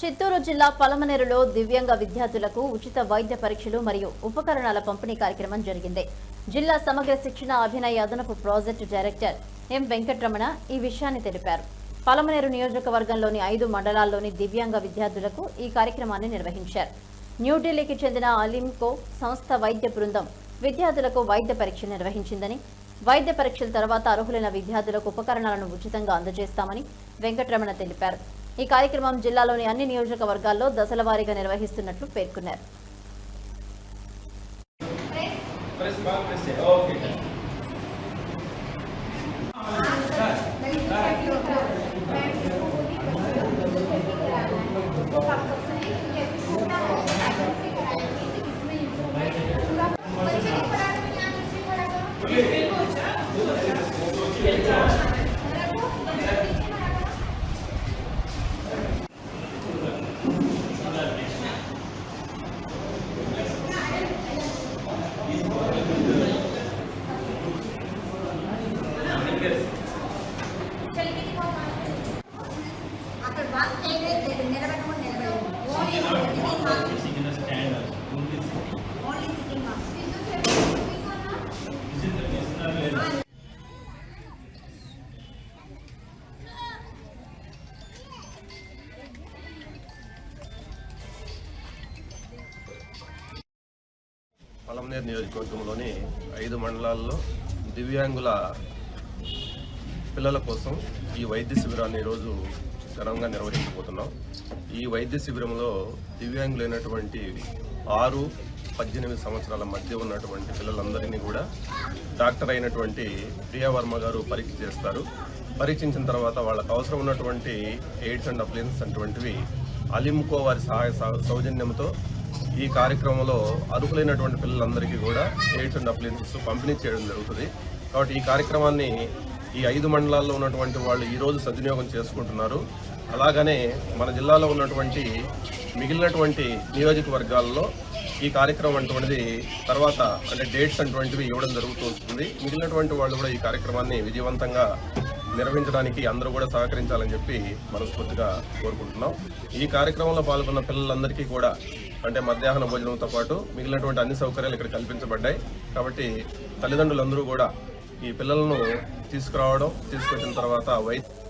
చిత్తూరు జిల్లా పలమనేరులో దివ్యాంగ విద్యార్థులకు ఉచిత వైద్య పరీక్షలు మరియు ఉపకరణాల పంపిణీ కార్యక్రమం జరిగింది. జిల్లా సమగ్ర శిక్షణ అభినయ అదనపు ప్రాజెక్టు డైరెక్టర్ ఎం వెంకటరమణ ఈ విషయాన్ని తెలిపారు. పలమనేరు నియోజకవర్గంలోని ఐదు మండలాల్లోని దివ్యాంగ విద్యార్థులకు ఈ కార్యక్రమాన్ని నిర్వహించారు. న్యూఢిల్లీకి చెందిన అలింకో సంస్థ వైద్య బృందం విద్యార్థులకు వైద్య పరీక్ష నిర్వహించిందని వైద్య పరీక్షల తర్వాత అర్హులైన విద్యార్థులకు ఉపకరణాలను ఉచితంగా అందజేస్తామని వెంకటరమణ తెలిపారు. ఈ కార్యక్రమం జిల్లాలోని అన్ని నియోజకవర్గాల్లో దశల వారీగా నిర్వహిస్తున్నట్లు పేర్కొన్నారు పలమనేరు నియోజకవర్గంలోని ఐదు మండలాల్లో దివ్యాంగుల పిల్లల కోసం ఈ వైద్య శిబిరాన్ని ఈరోజు ఘనంగా నిర్వహించబోతున్నాం. ఈ వైద్య శిబిరంలో దివ్యాంగులైనటువంటి ఆరు పద్దెనిమిది సంవత్సరాల మధ్య ఉన్నటువంటి పిల్లలందరినీ కూడా డాక్టర్ అయినటువంటి ప్రియా వర్మ గారు పరీక్ష చేస్తారు. పరీక్షించిన తర్వాత వాళ్ళకు అవసరం ఉన్నటువంటి ఎయిడ్స్ అండ్ అప్లయన్స్ అటువంటివి అలింకో వారి సహాయ సౌజన్యంతో ఈ కార్యక్రమంలో అర్హులైనటువంటి పిల్లలందరికీ కూడా ఎయిడ్స్ అండ్ అప్లయన్సెస్ పంపిణీ చేయడం జరుగుతుంది. కాబట్టి ఈ కార్యక్రమాన్ని ఈ ఐదు మండలాల్లో ఉన్నటువంటి వాళ్ళు ఈరోజు సద్వినియోగం చేసుకుంటున్నారు. అలాగనే మన జిల్లాలో ఉన్నటువంటి మిగిలినటువంటి నియోజకవర్గాల్లో ఈ కార్యక్రమం అటువంటిది తర్వాత అంటే డేట్స్ అటువంటివి ఇవ్వడం జరుగుతూ ఉంటుంది మిగిలినటువంటి వాళ్ళు కూడా ఈ కార్యక్రమాన్ని విజయవంతంగా నిర్వహించడానికి అందరూ కూడా సహకరించాలని చెప్పి మనస్ఫూర్తిగా కోరుకుంటున్నాం. ఈ కార్యక్రమంలో పాల్గొన్న పిల్లలందరికీ కూడా అంటే మధ్యాహ్న భోజనంతో పాటు మిగిలినటువంటి అన్ని సౌకర్యాలు ఇక్కడ కల్పించబడ్డాయి. కాబట్టి తల్లిదండ్రులందరూ కూడా ఈ పిల్లలను తీసుకురావడం తీసుకొచ్చిన తర్వాత వై